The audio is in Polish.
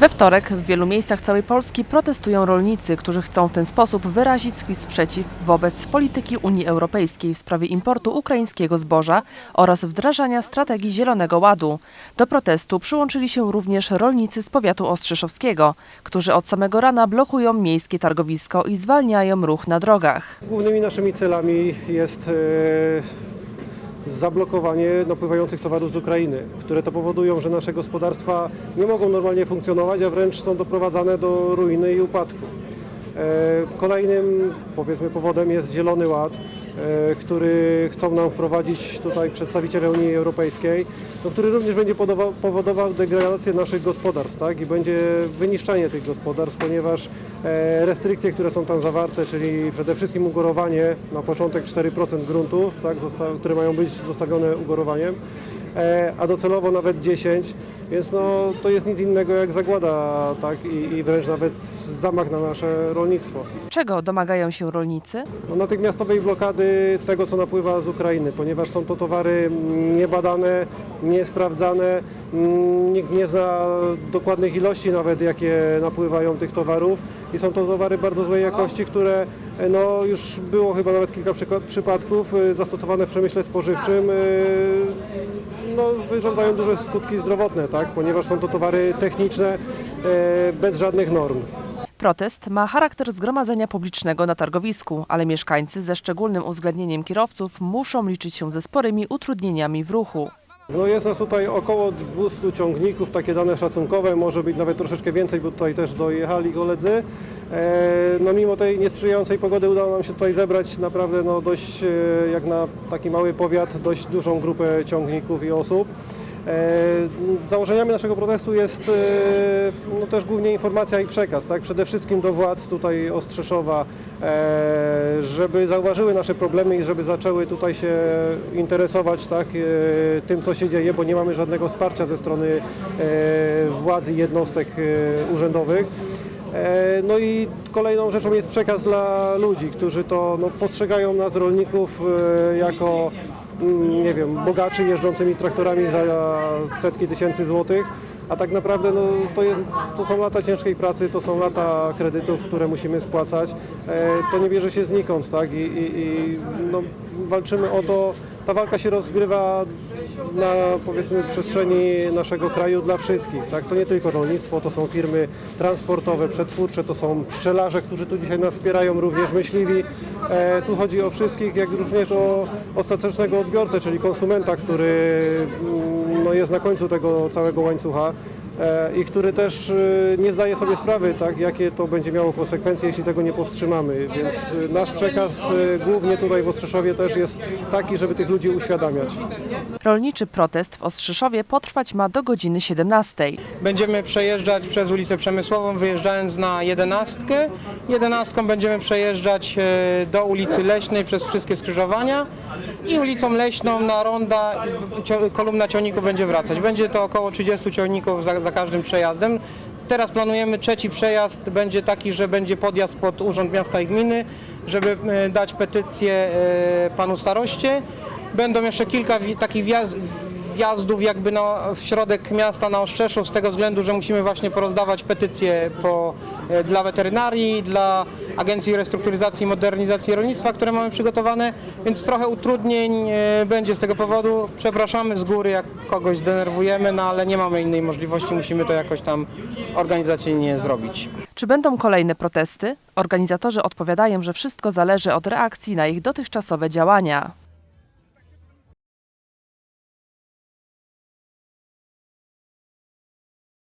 We wtorek w wielu miejscach całej Polski protestują rolnicy, którzy chcą w ten sposób wyrazić swój sprzeciw wobec polityki Unii Europejskiej w sprawie importu ukraińskiego zboża oraz wdrażania strategii Zielonego Ładu. Do protestu przyłączyli się również rolnicy z powiatu ostrzeszowskiego, którzy od samego rana blokują miejskie targowisko i zwalniają ruch na drogach. Głównymi naszymi celami jest e, zablokowanie napływających towarów z Ukrainy, które to powodują, że nasze gospodarstwa nie mogą normalnie funkcjonować, a wręcz są doprowadzane do ruiny i upadku. E, Kolejnym powiedzmy powodem jest Zielony Ład, który chcą nam wprowadzić tutaj przedstawiciele Unii Europejskiej, no, który również będzie podowa- powodował degradację naszych gospodarstw tak? i będzie wyniszczanie tych gospodarstw, ponieważ e, restrykcje, które są tam zawarte, czyli przede wszystkim ugorowanie, na początek 4% gruntów, tak? które mają być zostawione ugorowaniem, e, a docelowo nawet 10, więc no, to jest nic innego jak zagłada tak? I, i wręcz nawet zamach na nasze rolnictwo. Czego domagają się rolnicy? No, natychmiastowej blokady tego, co napływa z Ukrainy, ponieważ są to towary mm, niebadane, niesprawdzane, mm, nikt nie zna dokładnych ilości nawet, jakie napływają tych towarów i są to towary bardzo złej jakości, które e, no, już było chyba nawet kilka przypadków e, zastosowane w przemyśle spożywczym, e, no, wyrządzają duże skutki zdrowotne, tak? ponieważ są to towary techniczne e, bez żadnych norm. Protest ma charakter zgromadzenia publicznego na targowisku, ale mieszkańcy ze szczególnym uwzględnieniem kierowców muszą liczyć się ze sporymi utrudnieniami w ruchu. No jest nas tutaj około 200 ciągników, takie dane szacunkowe, może być nawet troszeczkę więcej, bo tutaj też dojechali koledzy. E, No mimo tej niesprzyjającej pogody udało nam się tutaj zebrać naprawdę no dość, e, jak na taki mały powiat, dość dużą grupę ciągników i osób. E, Założeniami naszego protestu jest e, no, też głównie informacja i przekaz, tak? przede wszystkim do władz tutaj Ostrzeszowa, e, żeby zauważyły nasze problemy i żeby zaczęły tutaj się interesować tak, tym, co się dzieje, bo nie mamy żadnego wsparcia ze strony władzy i jednostek urzędowych. No i kolejną rzeczą jest przekaz dla ludzi, którzy to no, postrzegają nas rolników jako nie wiem, bogaczy jeżdżącymi traktorami za setki tysięcy złotych, a tak naprawdę no, to, jest, to są lata ciężkiej pracy, to są lata kredytów, które musimy spłacać. E, To nie bierze się znikąd, tak? I, i, i no, walczymy o to, ta walka się rozgrywa na powiedzmy przestrzeni naszego kraju dla wszystkich. Tak? To nie tylko rolnictwo, to są firmy transportowe, przetwórcze, to są pszczelarze, którzy tu dzisiaj nas wspierają, również myśliwi. E, tu chodzi o wszystkich, jak również o ostatecznego odbiorcę, czyli konsumenta, który mm, no, jest na końcu tego całego łańcucha i który też e, nie zdaje sobie sprawy, tak, jakie to będzie miało konsekwencje, jeśli tego nie powstrzymamy. Więc e, nasz przekaz e, głównie tutaj w Ostrzeszowie też jest taki, żeby tych ludzi uświadamiać. Rolniczy protest w Ostrzyszowie potrwać ma do godziny 17. Będziemy przejeżdżać przez ulicę Przemysłową, wyjeżdżając na jedenastkę. Jedenastką będziemy przejeżdżać e, do ulicy Leśnej przez wszystkie skrzyżowania i ulicą Leśną na ronda kolumna ciągników będzie wracać. Będzie to około 30 ciągników za, za każdym przejazdem. Teraz planujemy trzeci przejazd, będzie taki, że będzie podjazd pod Urząd Miasta i Gminy, żeby e, dać petycję e, panu staroście. Będą jeszcze kilka takich wjazd, wjazdów jakby na, w środek miasta na Ostrzeszów z tego względu, że musimy właśnie porozdawać petycje po, dla weterynarii, dla Agencji Restrukturyzacji i Modernizacji Rolnictwa, które mamy przygotowane, więc trochę utrudnień e, będzie z tego powodu. Przepraszamy z góry, jak kogoś zdenerwujemy, no ale nie mamy innej możliwości, musimy to jakoś tam organizacyjnie zrobić. Czy będą kolejne protesty? Organizatorzy odpowiadają, że wszystko zależy od reakcji na ich dotychczasowe działania.